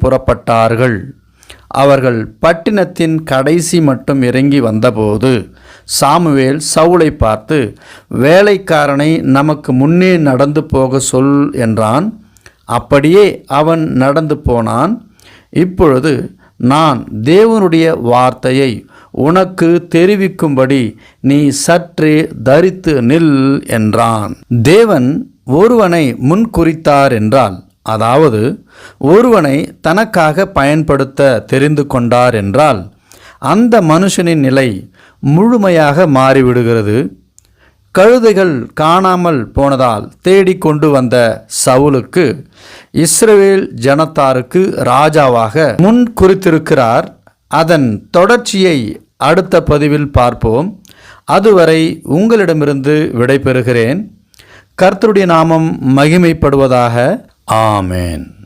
புறப்பட்டார்கள். அவர்கள் பட்டினத்தின் கடைசி மட்டும் இறங்கி வந்தபோது சாமுவேல் சவுளை பார்த்து வேலைக்காரனை நமக்கு முன்னே நடந்து போக சொல் என்றான். அப்படியே அவன் நடந்து போனான். இப்பொழுது நான் தேவனுடைய வார்த்தையை உனக்கு தெரிவிக்கும்படி நீ சற்றே தரித்து நில் என்றான். தேவன் ஒருவனை முன்குறித்தார் என்றால் அதாவது ஒருவனை தனக்காக பயன்படுத்த தெரிந்து கொண்டார் என்றால் அந்த மனுஷனின் நிலை முழுமையாக மாறிவிடுகிறது. கழுதைகள் காணாமல் போனதால் தேடிக்கொண்டு வந்த சவுலுக்கு இஸ்ரவேல் ஜனத்தாருக்கு ராஜாவாக முன் குறித்திருக்கிறார். அதன் தொடர்ச்சியை அடுத்த பதிவில் பார்ப்போம். அதுவரை உங்களிடமிருந்து விடைபெறுகிறேன். கர்த்தருடைய நாமம் மகிமைப்படுவதாக Amen.